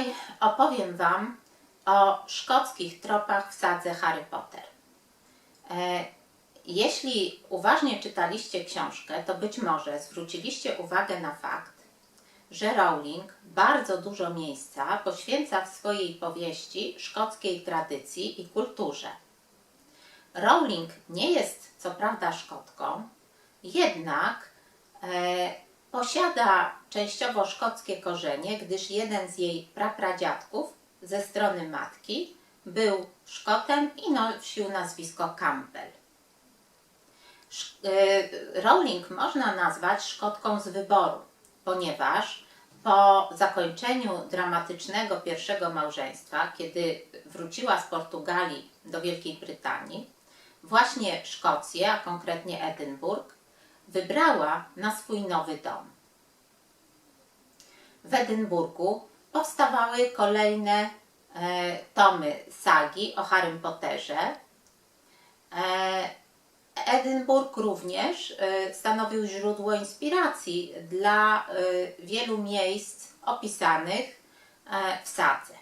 Dzisiaj opowiem Wam o szkockich tropach w sadze Harry Potter. E, jeśli uważnie czytaliście książkę, to być może zwróciliście uwagę na fakt, że Rowling bardzo dużo miejsca poświęca w swojej powieści szkockiej tradycji i kulturze. Rowling nie jest co prawda Szkotką, jednak e, posiada częściowo szkockie korzenie, gdyż jeden z jej prapradziadków ze strony matki był Szkotem i nosił nazwisko Campbell. E, Rowling można nazwać Szkotką z wyboru, ponieważ po zakończeniu dramatycznego pierwszego małżeństwa, kiedy wróciła z Portugalii do Wielkiej Brytanii, właśnie Szkocję, a konkretnie Edynburg, wybrała na swój nowy dom. W Edynburgu powstawały kolejne e, tomy sagi o Harrym Potterze. E, Edynburg również e, stanowił źródło inspiracji dla e, wielu miejsc opisanych e, w sadze.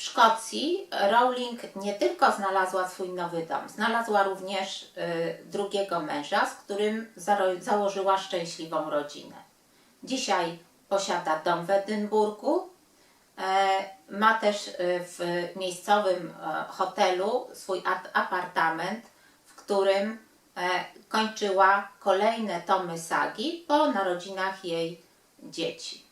W Szkocji Rowling nie tylko znalazła swój nowy dom, znalazła również y, drugiego męża, z którym założyła szczęśliwą rodzinę. Dzisiaj posiada dom w Edynburgu, e, ma też y, w miejscowym e, hotelu swój apartament, w którym e, kończyła kolejne tomy sagi po narodzinach jej dzieci.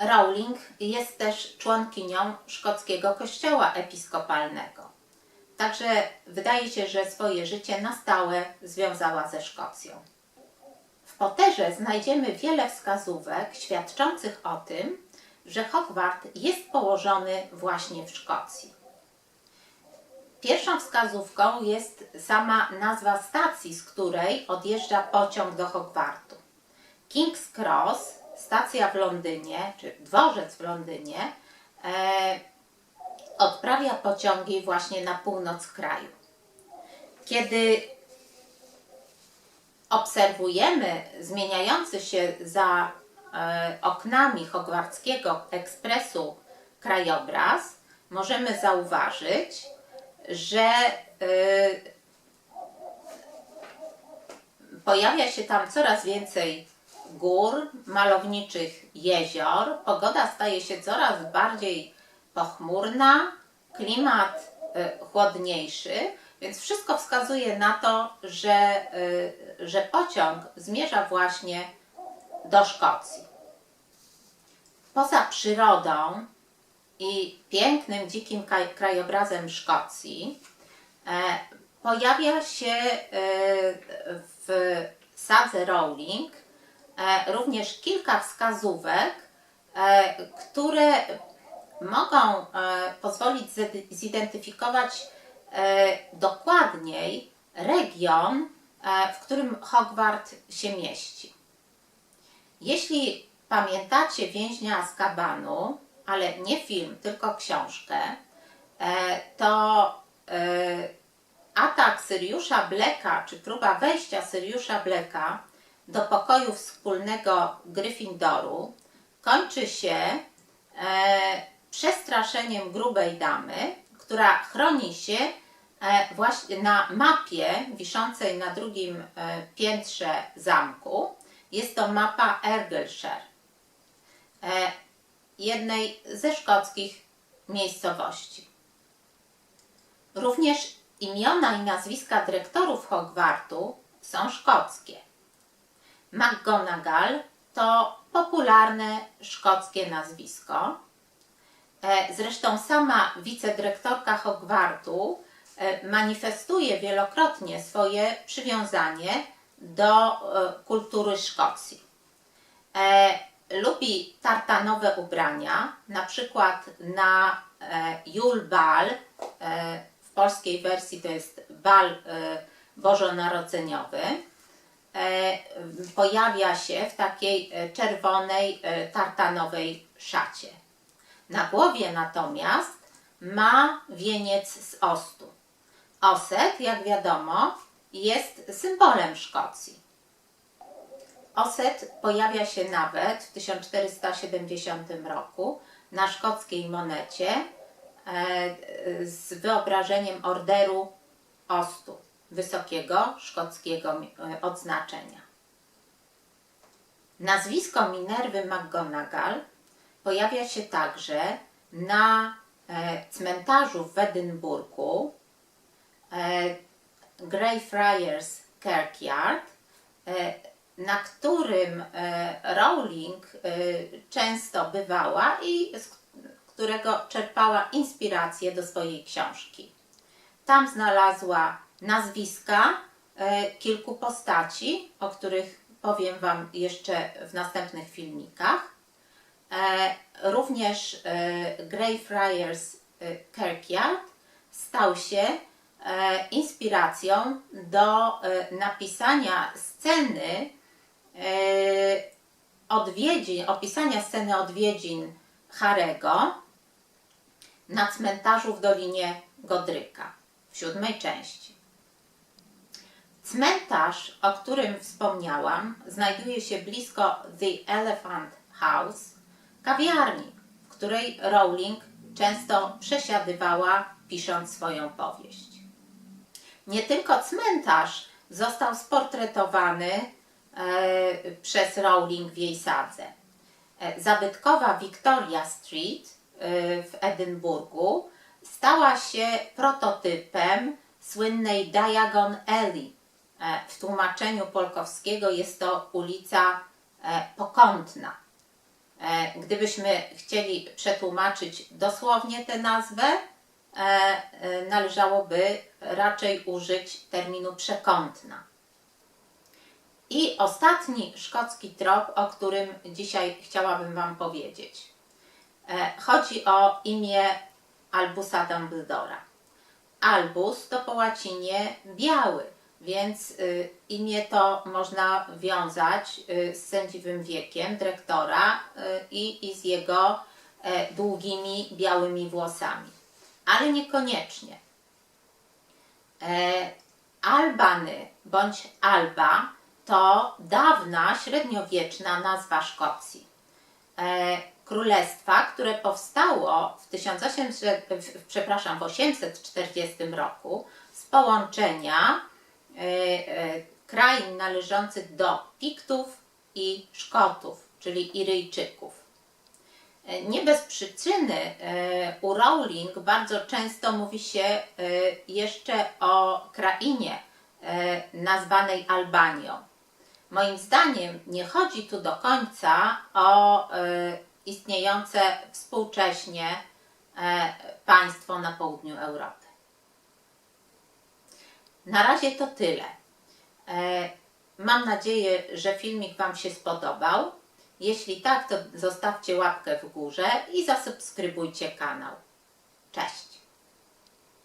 Rowling jest też członkinią szkockiego kościoła episkopalnego. Także wydaje się, że swoje życie na stałe związała ze Szkocją. W Potterze znajdziemy wiele wskazówek świadczących o tym, że Hogwart jest położony właśnie w Szkocji. Pierwszą wskazówką jest sama nazwa stacji, z której odjeżdża pociąg do Hogwartu. King's Cross, stacja w Londynie, czy dworzec w Londynie, e, odprawia pociągi właśnie na północ kraju. Kiedy obserwujemy zmieniający się za e, oknami Hogwarckiego Ekspresu krajobraz, możemy zauważyć, że e, pojawia się tam coraz więcej gór, malowniczych jezior, pogoda staje się coraz bardziej pochmurna, klimat e, chłodniejszy, więc wszystko wskazuje na to, że, e, że pociąg zmierza właśnie do Szkocji. Poza przyrodą i pięknym, dzikim kraj- krajobrazem Szkocji, e, pojawia się e, w sadze Rowling również kilka wskazówek, e, które mogą e, pozwolić zidentyfikować e, dokładniej region, e, w którym Hogwart się mieści. Jeśli pamiętacie więźnia Azkabanu, ale nie film, tylko książkę, e, to e, atak Syriusza Blacka, czy próba wejścia Syriusza Blacka do pokoju wspólnego Gryffindoru kończy się e, przestraszeniem grubej damy, która chroni się e, właśnie na mapie wiszącej na drugim e, piętrze zamku. Jest to mapa Ergelshire, e, jednej ze szkockich miejscowości. Również imiona i nazwiska dyrektorów Hogwartu są szkockie. McGonagall to popularne szkockie nazwisko. E, Zresztą sama wicedyrektorka Hogwartu e, manifestuje wielokrotnie swoje przywiązanie do e, kultury Szkocji. Lubi tartanowe ubrania, na przykład na Jul Bal, w polskiej wersji to jest bal bożonarodzeniowy, pojawia się w takiej e, czerwonej e, tartanowej szacie. Na głowie natomiast ma wieniec z ostu. Oset, jak wiadomo, jest symbolem Szkocji. Oset pojawia się nawet w 1470 roku na szkockiej monecie e, z wyobrażeniem orderu Ostu, wysokiego szkockiego e, odznaczenia. Nazwisko Minerwy McGonagall pojawia się także na e, cmentarzu w Edynburgu e, Greyfriars Kirkyard, na którym Rowling często bywała i z którego czerpała inspirację do swojej książki. Tam znalazła nazwiska e, kilku postaci, o których powiem Wam jeszcze w następnych filmikach. E, również e, Greyfriars Kirkyard stał się inspiracją do napisania sceny odwiedzin, opisania sceny odwiedzin Harego na cmentarzu w Dolinie Godryka w siódmej części. Cmentarz, o którym wspomniałam, znajduje się blisko The Elephant House, kawiarni, w której Rowling często przesiadywała, pisząc swoją powieść. Nie tylko cmentarz został sportretowany e, przez Rowling w jej sadze. E, Zabytkowa Victoria Street e, w Edynburgu stała się prototypem słynnej Diagon Alley. E, W tłumaczeniu polkowskiego jest to ulica e, pokątna. E, Gdybyśmy chcieli przetłumaczyć dosłownie tę nazwę, należałoby raczej użyć terminu przekątna. I ostatni szkocki trop, o którym dzisiaj chciałabym Wam powiedzieć. Chodzi o imię Albusa Dumbledora. Albus to po łacinie biały, więc y, imię to można wiązać y, z sędziwym wiekiem dyrektora y, i, i z jego e, długimi białymi włosami. Ale niekoniecznie. E, Albany bądź Alba to dawna średniowieczna nazwa Szkocji. E, królestwa, które powstało w 1800, w, przepraszam, w 840 roku z połączenia krain należących do Piktów i Szkotów, czyli Iryjczyków. E, Nie bez przyczyny e, u Rowling bardzo często mówi się e, jeszcze o krainie e, nazwanej Albanią. Moim zdaniem nie chodzi tu do końca o e, istniejące współcześnie e, państwo na południu Europy. Na razie to tyle. E, Mam nadzieję, że filmik Wam się spodobał. Jeśli tak, to zostawcie łapkę w górze i zasubskrybujcie kanał. Cześć!